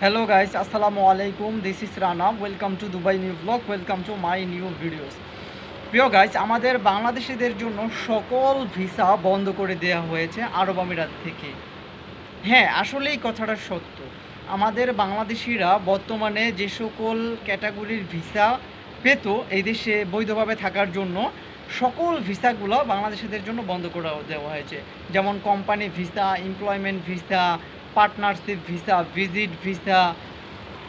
Hello guys আসসালামু আলাইকুম this is Rana welcome to Dubai new blog welcome to my new videos প্রিয় guys আমাদের বাংলাদেশিদের জন্য সকল ভিসা বন্ধ করে দেওয়া হয়েছে আরব আমিরাত থেকে। হ্যাঁ আসলে এই কথাটা সত্য। আমাদের বাংলাদেশিরা বর্তমানে যে সকল ক্যাটাগরির ভিসা পেত এই দেশে বৈধভাবে থাকার জন্য সকল ভিসাগুলো বাংলাদেশিদের জন্য বন্ধ করে দেওয়া হয়েছে। যেমন company visa employment visa partnership visa visit visa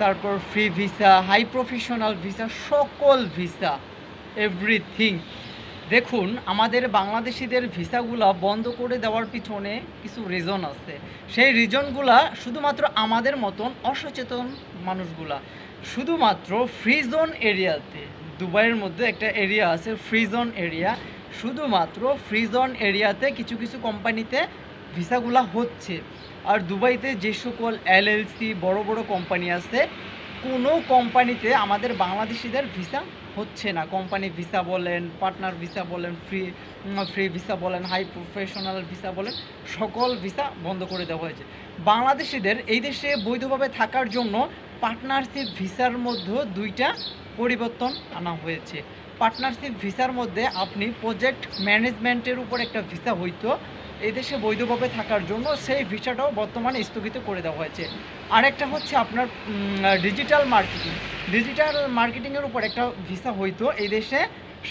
তারপর free visa high professional visa সকল ভিসা এভরিথিং দেখুন, আমাদের বাংলাদেশিদের ভিসাগুলা বন্ধ করে দেওয়ার পিছনে কিছু রিজন আছে। সেই রিজনগুলা শুধুমাত্র আমাদের মতন অসচেতন মানুষগুলা। শুধুমাত্র ফ্রি জোন এরিয়াতে দুবাইয়ের মধ্যে একটা এরিয়া আছে ফ্রি জোন এরিয়া শুধুমাত্র ফ্রি জোন এরিয়াতে কিছু কিছু কোম্পানিতে ভিসাগুলা হচ্ছে। আর দুবাইতে যে সকল এলএলসি, বড় বড় কোম্পানি আছে, কোনো কোম্পানিতে আমাদের বাংলাদেশিদের ভিসা হচ্ছে না। কোম্পানি ভিসা বলেন, পার্টনার ভিসা বলেন, ফ্রি ফ্রি ভিসা বলেন, হাই প্রফেশনাল ভিসা বলেন, সকল ভিসা বন্ধ করে দেওয়া হয়েছে। বাংলাদেশিদের এই দেশে বৈধভাবে থাকার জন্য পার্টনারশিপ ভিসার মধ্যে দুইটা পরিবর্তন আনা হয়েছে। পার্টনারশিপ ভিসার মধ্যে আপনি প্রজেক্ট ম্যানেজমেন্টের উপর একটা ভিসা হইতো এই দেশে বৈধভাবে থাকার জন্য সেই ভিসাটাও বর্তমানে স্থগিত করে দেওয়া হয়েছে। আরেকটা হচ্ছে আপনার ডিজিটাল মার্কেটিং ডিজিটাল মার্কেটিংয়ের উপর একটা ভিসা হইতো এই দেশে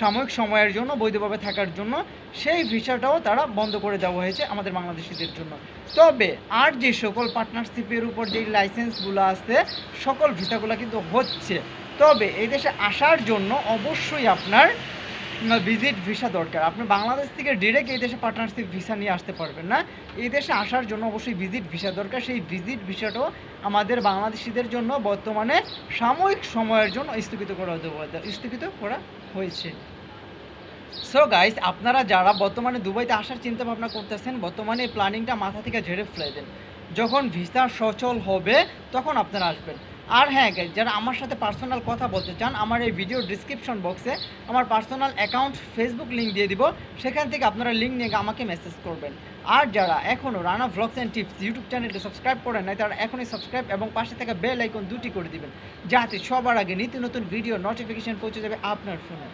সাময়িক সময়ের জন্য, বৈধভাবে থাকার জন্য, সেই ভিসাটাও তারা বন্ধ করে দেওয়া হয়েছে আমাদের বাংলাদেশিদের জন্য। তবে আর যে সকল পার্টনারশিপের উপর যে লাইসেন্সগুলো আছে, সকল ভিসাগুলো কিন্তু হচ্ছে। তবে এই দেশে আসার জন্য অবশ্যই আপনার ভিজিট ভিসা দরকার। আপনি বাংলাদেশ থেকে ডিরেক্ট এই দেশে পার্টনারশিপ ভিসা নিয়ে আসতে পারবেন না। এই দেশে আসার জন্য অবশ্যই ভিজিট ভিসা দরকার। সেই ভিজিট ভিসাটাও আমাদের বাংলাদেশিদের জন্য বর্তমানে সাময়িক সময়ের জন্য স্থগিত করা স্থগিত করা হয়েছে। সো গাইস আপনারা যারা বর্তমানে দুবাইতে আসার চিন্তা ভাবনা করতেছেন, বর্তমানে এই প্ল্যানিংটা মাথা থেকে ঝেড়ে ফেলে দেন। যখন ভিসা সচল হবে, তখন আপনারা আসবেন। আর হ্যাঁ যারা আমার সাথে পার্সোনাল কথা বলতে চান, আমার এই ভিডিও ডিসক্রিপশন বক্সে আমার পার্সোনাল অ্যাকাউন্ট ফেসবুক লিঙ্ক দিয়ে দিব। সেখান থেকে আপনারা লিঙ্ক নিয়ে আমাকে মেসেজ করবেন। আর যারা এখনও Rana vlogs and tips YouTube চ্যানেলটি সাবস্ক্রাইব করেন নাই, তারা এখনই সাবস্ক্রাইব এবং পাশে থাকা বেল আইকন দুটি করে দিবেন, যাতে সবার আগে নিত্য নতুন ভিডিও নোটিফিকেশান পৌঁছে যাবে আপনার ফোনে